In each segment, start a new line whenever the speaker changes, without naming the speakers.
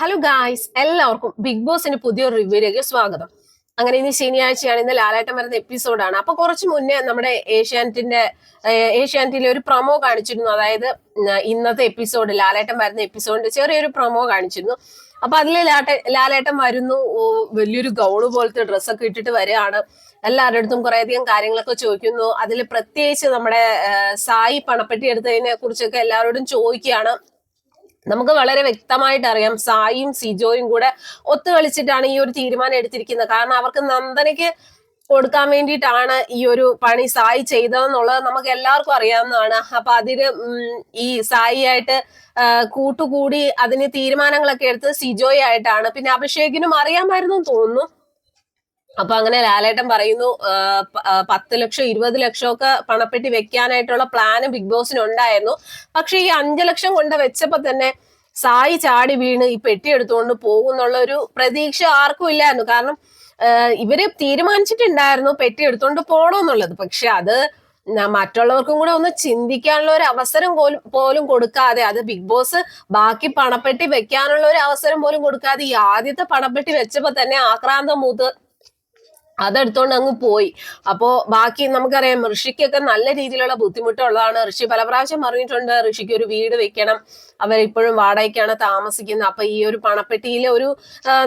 Hello guys എല്ലാവർക്കും big ബോസിന്റെ പുതിയൊരു റിവ്യൂയിലേക്ക് സ്വാഗതം. അങ്ങനെ ഇന്ന് ശനിയാഴ്ചയാണ് ഇന്ന് ലാലേട്ടൻ വരുന്ന എപ്പിസോഡാണ് അപ്പൊ കുറച്ച് മുന്നേ നമ്മുടെ ഏഷ്യാനെറ്റിന്റെ ഏഷ്യാനെറ്റിലെ ഒരു പ്രൊമോ കാണിച്ചിരുന്നു. അതായത് ഇന്നത്തെ എപ്പിസോഡ് ലാലേട്ടൻ വരുന്ന എപ്പിസോഡിന്റെ ചെറിയൊരു പ്രൊമോ കാണിച്ചിരുന്നു. അപ്പൊ അതിൽ ലാട്ട ലാലേട്ടൻ വരുന്നു. വലിയൊരു ഗൗണ് പോലത്തെ ഡ്രസ്സൊക്കെ ഇട്ടിട്ട് വരികയാണ്. എല്ലാവരുടെ അടുത്തും കുറേയധികം കാര്യങ്ങളൊക്കെ ചോദിക്കുന്നു. അതിൽ പ്രത്യേകിച്ച് നമ്മുടെ സായി പണപ്പെട്ടി എടുത്തതിനെ കുറിച്ചൊക്കെ എല്ലാവരോടും ചോദിക്കുകയാണ്. നമുക്ക് വളരെ വ്യക്തമായിട്ട് അറിയാം സായിയും സിജോയും കൂടെ ഒത്തുകളിച്ചിട്ടാണ് ഈ ഒരു തീരുമാനം എടുത്തിരിക്കുന്നത്. കാരണം അവർക്ക് നന്ദനയ്ക്ക് കൊടുക്കാൻ വേണ്ടിയിട്ടാണ് ഈ ഒരു പണി സായി ചെയ്തതെന്നുള്ളത് നമുക്ക് എല്ലാവർക്കും അറിയാവുന്നതാണ്. അപ്പൊ അതിന് ഈ സായി ആയിട്ട് കൂട്ടുകൂടി അതിന് തീരുമാനങ്ങളൊക്കെ എടുത്ത് സിജോയായിട്ടാണ്. പിന്നെ അഭിഷേകിനും അറിയാമായിരുന്നു തോന്നുന്നു. അപ്പൊ അങ്ങനെ ലാലേട്ടൻ പറയുന്നു പത്ത് ലക്ഷം ഇരുപത് ലക്ഷം ഒക്കെ പണപ്പെട്ടി വെക്കാനായിട്ടുള്ള പ്ലാന് ബിഗ് ബോസിന് ഉണ്ടായിരുന്നു പക്ഷെ ഈ അഞ്ചു ലക്ഷം കൊണ്ട് വെച്ചപ്പോ തന്നെ സായി ചാടി വീണ് ഈ പെട്ടി എടുത്തുകൊണ്ട് പോകുന്നുള്ള ഒരു പ്രതീക്ഷ ആർക്കും ഇല്ലായിരുന്നു. കാരണം ഇവർ തീരുമാനിച്ചിട്ടുണ്ടായിരുന്നു പെട്ടി എടുത്തുകൊണ്ട് പോകണമെന്നുള്ളത് പക്ഷെ അത് മറ്റുള്ളവർക്കും കൂടെ ഒന്ന് ചിന്തിക്കാനുള്ള ഒരു അവസരം പോലും കൊടുക്കാതെ അത് ബിഗ് ബോസ് ബാക്കി പണപ്പെട്ടി വെക്കാനുള്ള ഒരു അവസരം പോലും കൊടുക്കാതെ ഈ ആദ്യത്തെ പണപ്പെട്ടി വെച്ചപ്പോ തന്നെ ആക്രാന്തം മൂത്ത് അതെടുത്തോണ്ട് അങ്ങ് പോയി. അപ്പോ ബാക്കി നമുക്കറിയാം ഋഷിക്കൊക്കെ നല്ല രീതിയിലുള്ള ബുദ്ധിമുട്ടുള്ളതാണ്. ഋഷി പല പ്രാവശ്യം പറഞ്ഞിട്ടുണ്ട് ഋഷിക്ക് ഒരു വീട് വെക്കണം. അവരിപ്പോഴും വാടകയ്ക്കാണ് താമസിക്കുന്നത്. അപ്പൊ ഈ ഒരു പണപ്പെട്ടിയിൽ ഒരു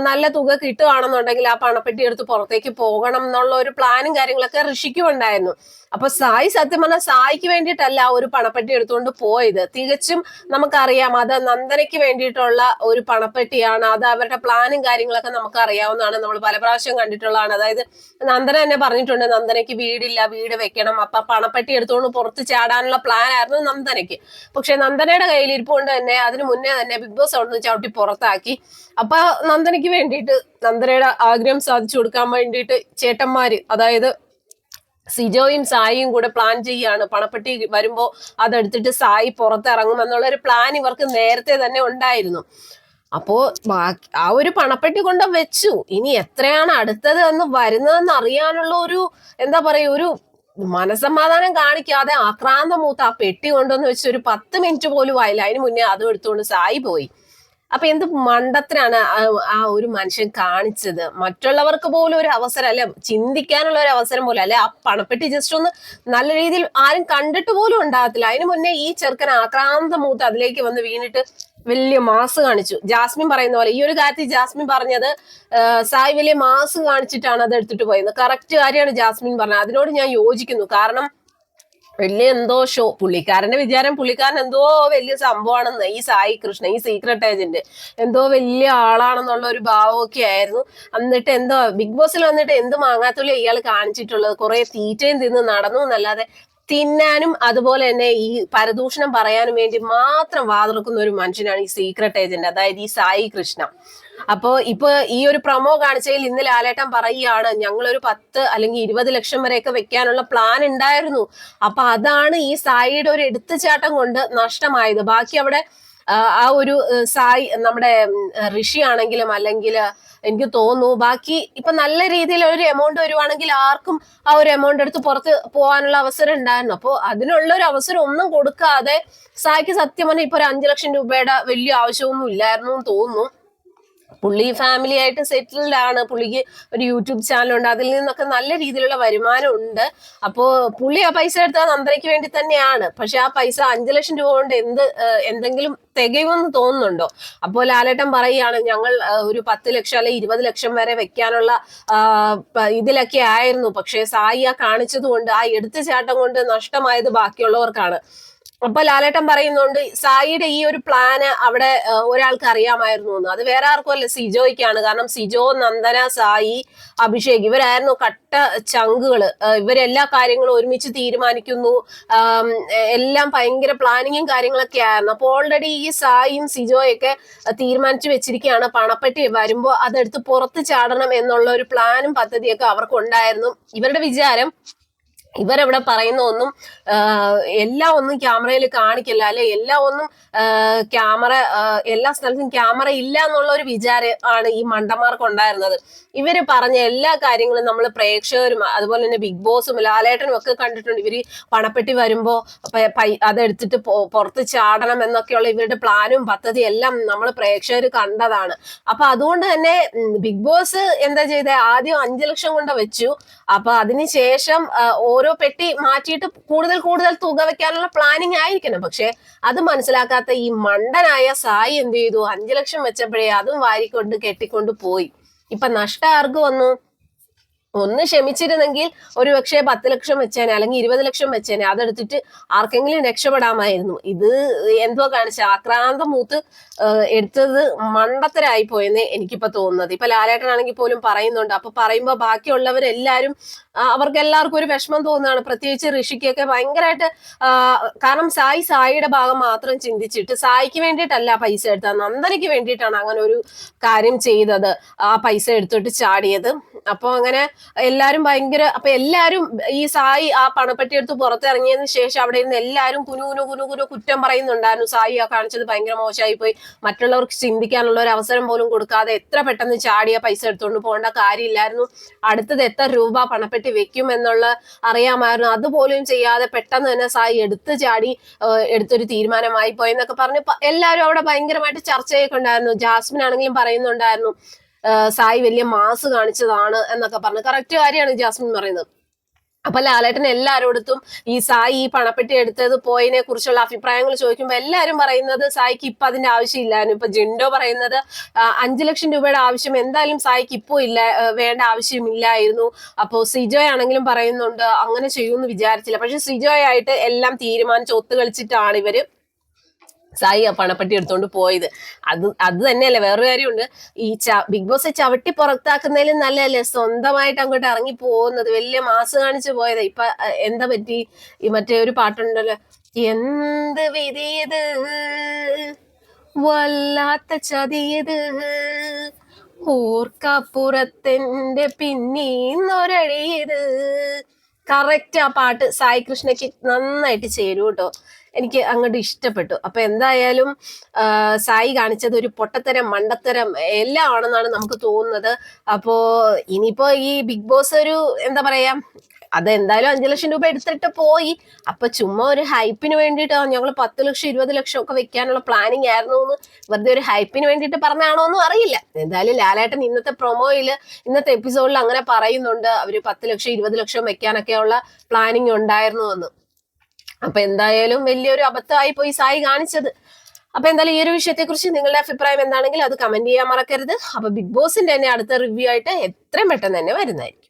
നല്ല തുക കിട്ടുകയാണെന്നുണ്ടെങ്കിൽ ആ പണപ്പെട്ടി എടുത്ത് പുറത്തേക്ക് പോകണം എന്നുള്ള ഒരു പ്ലാനും കാര്യങ്ങളൊക്കെ ഋഷിക്കും ഉണ്ടായിരുന്നു. അപ്പൊ സായി സത്യം പറഞ്ഞാൽ സായിക്ക് വേണ്ടിയിട്ടല്ല ഒരു പണപ്പെട്ടി എടുത്തുകൊണ്ട് പോയത്. തികച്ചും നമുക്കറിയാം അത് നന്ദനയ്ക്ക് വേണ്ടിയിട്ടുള്ള ഒരു പണപ്പെട്ടിയാണ്. അത് അവരുടെ പ്ലാനും കാര്യങ്ങളൊക്കെ നമുക്ക് അറിയാവുന്നതാണ് നമ്മൾ പല പ്രാവശ്യം കണ്ടിട്ടുള്ളതാണ്. അതായത് നന്ദന തന്നെ പറഞ്ഞിട്ടുണ്ട് നന്ദനയ്ക്ക് വീടില്ല വീട് വെക്കണം. അപ്പൊ പണപ്പെട്ടി എടുത്തുകൊണ്ട് പുറത്ത് ചാടാനുള്ള പ്ലാൻ ആയിരുന്നു നന്ദനയ്ക്ക്. പക്ഷെ നന്ദനയുടെ കയ്യിൽ ഇരിപ്പുകൊണ്ട് തന്നെ അതിന് മുന്നേ തന്നെ ബിഗ് ബോസ് അവിടെ നിന്ന് ചവിട്ടി പുറത്താക്കി. അപ്പൊ നന്ദനയ്ക്ക് വേണ്ടിയിട്ട് നന്ദനയുടെ ആഗ്രഹം സാധിച്ചു കൊടുക്കാൻ വേണ്ടിയിട്ട് ചേട്ടന്മാര് അതായത് സിജോയും സായിയും കൂടെ പ്ലാൻ ചെയ്യാണ് പണപ്പെട്ടി വരുമ്പോ അതെടുത്തിട്ട് സായി പുറത്തിറങ്ങും എന്നുള്ള ഒരു പ്ലാൻ ഇവർക്ക് നേരത്തെ തന്നെ ഉണ്ടായിരുന്നു. അപ്പോ ബാക്കി ആ ഒരു പണപ്പെട്ടി കൊണ്ട് വെച്ചു. ഇനി എത്രയാണ് അടുത്തത് എന്ന് വരുന്നതെന്ന് അറിയാനുള്ള ഒരു എന്താ പറയുക ഒരു മനസമാധാനം കാണിക്കാതെ ആക്രാന്തം മൂത്ത് ആ പെട്ടി കൊണ്ടുവന്ന് വെച്ച് ഒരു പത്ത് മിനിറ്റ് പോലും ആയില്ല അതിന് മുന്നേ അതും എടുത്തുകൊണ്ട് സായി പോയി. അപ്പൊ എന്ത് മണ്ടത്തിനാണ് ആ- ഒരു മനുഷ്യൻ കാണിച്ചത്? മറ്റുള്ളവർക്ക് പോലും ഒരു അവസരം അല്ലെ ചിന്തിക്കാനുള്ള ഒരു അവസരം പോലും അല്ലെ ആ പണപ്പെട്ടി ജസ്റ്റ് ഒന്ന് നല്ല രീതിയിൽ ആരും കണ്ടിട്ട് പോലും ഉണ്ടാകത്തില്ല. അതിനു മുന്നേ ഈ ചെറുക്കൻ ആക്രാന്ത മൂത്ത് അതിലേക്ക് വന്ന് വീണിട്ട് വലിയ മാസ് കാണിച്ചു. ജാസ്മിൻ പറയുന്ന പോലെ ഈ ഒരു കാര്യത്തിൽ ജാസ്മിൻ പറഞ്ഞത് സായി വലിയ മാസ് കാണിച്ചിട്ടാണ് അത് എടുത്തിട്ട് പോയത്. കറക്റ്റ് കാര്യമാണ് ജാസ്മിൻ പറഞ്ഞത്. അതിനോട് ഞാൻ യോജിക്കുന്നു. കാരണം വലിയ എന്തോ ഷോ പുള്ളിക്കാരന്റെ വിചാരം പുള്ളിക്കാരൻ എന്തോ വലിയ സംഭവമാണെന്ന്. ഈ സായി കൃഷ്ണ ഈ സീക്രട്ട് ഏജന്റ് എന്തോ വലിയ ആളാണെന്നുള്ള ഒരു ഭാവമൊക്കെ ആയിരുന്നു. എന്നിട്ട് എന്തോ ബിഗ് ബോസിൽ വന്നിട്ട് എന്ത് മാങ്ങാത്തുള്ളി ഇയാൾ കാണിച്ചിട്ടുള്ളത്? കുറെ തീറ്റയും തിന്ന് നടന്നു എന്നല്ലാതെ തിന്നാനും അതുപോലെ തന്നെ ഈ പരദൂഷണം പറയാനും വേണ്ടി മാത്രം വാതിറക്കുന്ന ഒരു മനുഷ്യനാണ് ഈ സീക്രട്ട് ഏജന്റ് അതായത് ഈ സായി കൃഷ്ണ. അപ്പോ ഇപ്പൊ ഈ ഒരു പ്രൊമോ കാണിച്ചതിൽ ഇന്ന് ലാലേട്ടൻ പറയുകയാണ് ഒരു പത്ത് അല്ലെങ്കിൽ ഇരുപത് ലക്ഷം വരെയൊക്കെ വെക്കാനുള്ള പ്ലാൻ ഉണ്ടായിരുന്നു. അപ്പൊ അതാണ് ഈ സായിയുടെ ഒരു എടുത്തുചാട്ടം കൊണ്ട് നഷ്ടമായത്. ബാക്കി അവിടെ ആ, ഒരു സായി നമ്മുടെ ഋഷി ആണെങ്കിലും അല്ലെങ്കിൽ എനിക്ക് തോന്നുന്നു ബാക്കി ഇപ്പൊ നല്ല രീതിയിൽ ഒരു എമൗണ്ട് വരുവാണെങ്കിൽ ആർക്കും ആ ഒരു എമൗണ്ട് എടുത്ത് പുറത്ത് പോകാനുള്ള അവസരം ഉണ്ടായിരുന്നു. അപ്പോൾ അതിനുള്ള ഒരു അവസരം ഒന്നും കൊടുക്കാതെ സായിക്ക് സത്യം പറഞ്ഞാൽ ഇപ്പൊ ഒരു അഞ്ചു ലക്ഷം രൂപയുടെ വലിയ ആവശ്യമൊന്നും ഇല്ലായിരുന്നു തോന്നുന്നു. പുള്ളി ഫാമിലി ആയിട്ട് സെറ്റിൽഡ് ആണ്. പുള്ളിക്ക് ഒരു യൂട്യൂബ് ചാനൽ ഉണ്ട്. അതിൽ നിന്നൊക്കെ നല്ല രീതിയിലുള്ള വരുമാനം ഉണ്ട്. അപ്പോൾ പുള്ളി ആ പൈസ എടുത്താൽ നന്ദനയ്ക്ക് വേണ്ടി തന്നെയാണ്. പക്ഷെ ആ പൈസ അഞ്ചു ലക്ഷം രൂപ കൊണ്ട് എന്ത് എന്തെങ്കിലും തികയുമെന്ന് തോന്നുന്നുണ്ടോ? അപ്പോൾ ലാലേട്ടൻ പറയുകയാണ് ഞങ്ങൾ ഒരു പത്ത് ലക്ഷം അല്ലെങ്കിൽ ഇരുപത് ലക്ഷം വരെ വെക്കാനുള്ള ഇതിലൊക്കെ ആയിരുന്നു. പക്ഷേ സായി ആ കാണിച്ചത് കൊണ്ട് ആ എടുത്തുചാട്ടം കൊണ്ട് നഷ്ടമായത് ബാക്കിയുള്ളവർക്കാണ്. അപ്പൊ ലാലേട്ടൻ പറയുന്നുണ്ട് സായിയുടെ ഈ ഒരു പ്ലാന് അവിടെ ഒരാൾക്ക് അറിയാമായിരുന്നു അത് വേറെ ആർക്കും അല്ല സിജോയ്ക്കാണ്. കാരണം സിജോ നന്ദന സായി അഭിഷേക് ഇവരായിരുന്നു കട്ട ചങ്കുകൾ. ആ, ഇവരെല്ലാ കാര്യങ്ങളും ഒരുമിച്ച് തീരുമാനിക്കുന്നു. എല്ലാം ഭയങ്കര പ്ലാനിങ്ങും കാര്യങ്ങളൊക്കെ ആയിരുന്നു അപ്പോൾ ഓൾറെഡി ഈ സായിയും സിജോയൊക്കെ തീരുമാനിച്ചു വെച്ചിരിക്കുകയാണ്. പണപ്പെട്ടി വരുമ്പോ അതെടുത്ത് പുറത്ത് ചാടണം എന്നുള്ള ഒരു പ്ലാനും പദ്ധതിയൊക്കെ അവർക്കുണ്ടായിരുന്നു. ഇവരുടെ വിചാരം ഇവരവിടെ പറയുന്ന ഒന്നും എല്ലാ ഒന്നും ക്യാമറയിൽ കാണിക്കില്ല. അല്ലെ എല്ലാ ഒന്നും ക്യാമറ എല്ലാ സ്ഥലത്തും ക്യാമറ ഇല്ല എന്നുള്ള ഒരു വിചാരം ആണ് ഈ മണ്ടന്മാർക്ക് ഉണ്ടായിരുന്നത്. ഇവർ പറഞ്ഞ എല്ലാ കാര്യങ്ങളും നമ്മൾ പ്രേക്ഷകരും അതുപോലെ തന്നെ ബിഗ് ബോസും ലാലേട്ടനും ഒക്കെ കണ്ടിട്ടുണ്ട്. ഇവർ പണപ്പെട്ടി വരുമ്പോ അതെടുത്തിട്ട് പുറത്ത് ചാടണം എന്നൊക്കെയുള്ള ഇവരുടെ പ്ലാനും പദ്ധതി എല്ലാം നമ്മൾ പ്രേക്ഷകർ കണ്ടതാണ്. അപ്പൊ അതുകൊണ്ട് തന്നെ ബിഗ് ബോസ് എന്താ ചെയ്തത് ആദ്യം അഞ്ചു ലക്ഷം കൊണ്ട് വെച്ചു. അപ്പൊ അതിനുശേഷം ആ, ഓരോ പെട്ടി മാറ്റിയിട്ട് കൂടുതൽ കൂടുതൽ തുക വെക്കാനുള്ള പ്ലാനിങ് ആയിരിക്കണം. പക്ഷെ അത് മനസ്സിലാക്കാത്ത ഈ മണ്ടനായ സായി എന്ത് ചെയ്തു? അഞ്ചു ലക്ഷം വെച്ചപ്പോഴേ അതും വാരിക്കൊണ്ട് കെട്ടിക്കൊണ്ട് പോയി. ഇപ്പൊ നഷ്ടം ആർക്ക് വന്നു? ഒന്ന് ക്ഷമിച്ചിരുന്നെങ്കിൽ ഒരു പക്ഷേ പത്ത് ലക്ഷം വെച്ചേനെ അല്ലെങ്കിൽ ഇരുപത് ലക്ഷം വെച്ചേനെ അതെടുത്തിട്ട് ആർക്കെങ്കിലും രക്ഷപ്പെടാമായിരുന്നു. ഇത് എന്തോ കാണിച്ച ആക്രാന്തം മൂത്ത് എടുത്തത് മണ്ടത്തരായി പോയെന്ന് എനിക്കിപ്പോ തോന്നുന്നത്. ഇപ്പൊ ലാലേട്ടനാണെങ്കിൽ പോലും പറയുന്നുണ്ട്. അപ്പൊ പറയുമ്പോൾ ബാക്കിയുള്ളവരെല്ലാരും അവർക്ക് എല്ലാവർക്കും ഒരു വിഷമം തോന്നുകയാണ്. പ്രത്യേകിച്ച് ഋഷിക്കൊക്കെ ഭയങ്കരമായിട്ട് കാരണം സായി സായിയുടെ ഭാഗം മാത്രം ചിന്തിച്ചിട്ട് സായിക്ക് വേണ്ടിയിട്ടല്ല പൈസ എടുത്തത്. നന്ദനയ്ക്ക് വേണ്ടിയിട്ടാണ് അങ്ങനെ ഒരു കാര്യം ചെയ്തത്. ആ പൈസ എടുത്തിട്ട് ചാടിയത്. അപ്പോൾ അങ്ങനെ എല്ലാരും ഭയങ്കര അപ്പൊ എല്ലാരും ഈ സായി ആ പണപ്പെട്ടി എടുത്ത് പുറത്തിറങ്ങിയതിന് ശേഷം അവിടെ ഇരുന്ന് എല്ലാരും കുനു കുനു കുനു കുനു കുറ്റം പറയുന്നുണ്ടായിരുന്നു. സായി ആ കാണിച്ചത് ഭയങ്കര മോശമായി പോയി മറ്റുള്ളവർക്ക് ചിന്തിക്കാനുള്ള ഒരു അവസരം പോലും കൊടുക്കാതെ എത്ര പെട്ടെന്ന് ചാടിയ പൈസ എടുത്തുകൊണ്ട് പോകേണ്ട കാര്യമില്ലായിരുന്നു. അടുത്തത് എത്ര രൂപ പണപ്പെട്ടി വെക്കും എന്നുള്ള അറിയാമായിരുന്നു. അതുപോലും ചെയ്യാതെ പെട്ടെന്ന് തന്നെ സായി എടുത്ത് ചാടി എടുത്തൊരു തീരുമാനമായി പോയെന്നൊക്കെ പറഞ്ഞ് എല്ലാവരും അവിടെ ഭയങ്കരമായിട്ട് ചർച്ചയൊക്കെ ഉണ്ടായിരുന്നു. ജാസ്മിൻ ആണെങ്കിലും പറയുന്നുണ്ടായിരുന്നു സായി വലിയ മാസ് കാണിച്ചതാണ് എന്നൊക്കെ പറഞ്ഞു കറക്റ്റ് കാര്യമാണ് ജാസ്മിൻ പറയുന്നത്. അപ്പൊ ലാലേട്ടൻ എല്ലാരോടത്തും ഈ സായി ഈ പണപ്പെട്ടി എടുത്തത് പോയതിനെ കുറിച്ചുള്ള അഭിപ്രായങ്ങൾ ചോദിക്കുമ്പോൾ എല്ലാവരും പറയുന്നത് സായിക്ക് ഇപ്പൊ അതിന്റെ ആവശ്യമില്ലായിരുന്നു ഇപ്പൊ ജിൻഡോ പറയുന്നത് അഞ്ചു ലക്ഷം രൂപയുടെ ആവശ്യം എന്തായാലും സായിക്ക് ഇപ്പോ ഇല്ല വേണ്ട ആവശ്യമില്ലായിരുന്നു. അപ്പോ സിജോ ആണെങ്കിലും പറയുന്നുണ്ട് അങ്ങനെ ചെയ്യുമെന്ന് വിചാരിച്ചില്ല. പക്ഷെ സിജോയ് ആയിട്ട് എല്ലാം തീരുമാനിച്ച് ഒത്തുകളിച്ചിട്ടാണ് ഇവർ സായി പണപ്പെട്ടി എടുത്തോണ്ട് പോയത്. അത് അത് തന്നെയല്ലേ വേറൊരു കാര്യമുണ്ട്. ഈ ച ബിഗ് ബോസ് ചവിട്ടി പുറത്താക്കുന്നതിലും നല്ലതല്ലേ? സ്വന്തമായിട്ട് അങ്ങോട്ട് ഇറങ്ങി പോകുന്നത്. വലിയ മാസ് കാണിച്ചു പോയത്. ഇപ്പൊ എന്താ പറ്റി? ഈ മറ്റേ ഒരു പാട്ടുണ്ടല്ലോ. എന്ത് വിധിയത്? വല്ലാത്ത ചതിയത്? ഓർക്കപ്പുറത്തെന്റെ പിന്നീന്നൊരഴിയത് കറക്റ്റ് ആ പാട്ട് സായി കൃഷ്ണയ്ക്ക് നന്നായിട്ട് ചേരും കേട്ടോ എനിക്ക് അങ്ങോട്ട് ഇഷ്ടപ്പെട്ടു. അപ്പൊ എന്തായാലും സായി കാണിച്ചത് ഒരു പൊട്ടത്തരം മണ്ടത്തരം എല്ലാം ആണെന്നാണ് നമുക്ക് തോന്നുന്നത്. അപ്പോ ഇനിയിപ്പോ ഈ ബിഗ് ബോസ് ഒരു എന്താ പറയാ അത് എന്തായാലും അഞ്ചു ലക്ഷം രൂപ എടുത്തിട്ട് പോയി. അപ്പൊ ചുമ്മാ ഒരു ഹൈപ്പിന് വേണ്ടിയിട്ട് ഞങ്ങൾ പത്ത് ലക്ഷം ഇരുപത് ലക്ഷം ഒക്കെ വെക്കാനുള്ള പ്ലാനിങ് ആയിരുന്നു എന്ന് വെറുതെ ഒരു ഹൈപ്പിന് വേണ്ടിയിട്ട് പറഞ്ഞാണോ എന്നും അറിയില്ല. എന്തായാലും ലാലേട്ടൻ ഇന്നത്തെ പ്രൊമോയിൽ ഇന്നത്തെ എപ്പിസോഡിൽ അങ്ങനെ പറയുന്നുണ്ട്. അവർ പത്ത് ലക്ഷം ഇരുപത് ലക്ഷം വെക്കാനൊക്കെയുള്ള പ്ലാനിങ് ഉണ്ടായിരുന്നു എന്ന്. അപ്പൊ എന്തായാലും വലിയൊരു അബദ്ധമായി പോയി സായി കാണിച്ചത്. അപ്പൊ എന്തായാലും ഈ ഒരു വിഷയത്തെ കുറിച്ച് നിങ്ങളുടെ അഭിപ്രായം എന്താണെങ്കിൽ അത് കമന്റ് ചെയ്യാൻ മറക്കരുത്. അപ്പൊ ബിഗ് ബോസിന്റെ തന്നെ അടുത്ത റിവ്യൂ ആയിട്ട് എത്രയും പെട്ടെന്ന് തന്നെ വരുന്നതായിരിക്കും.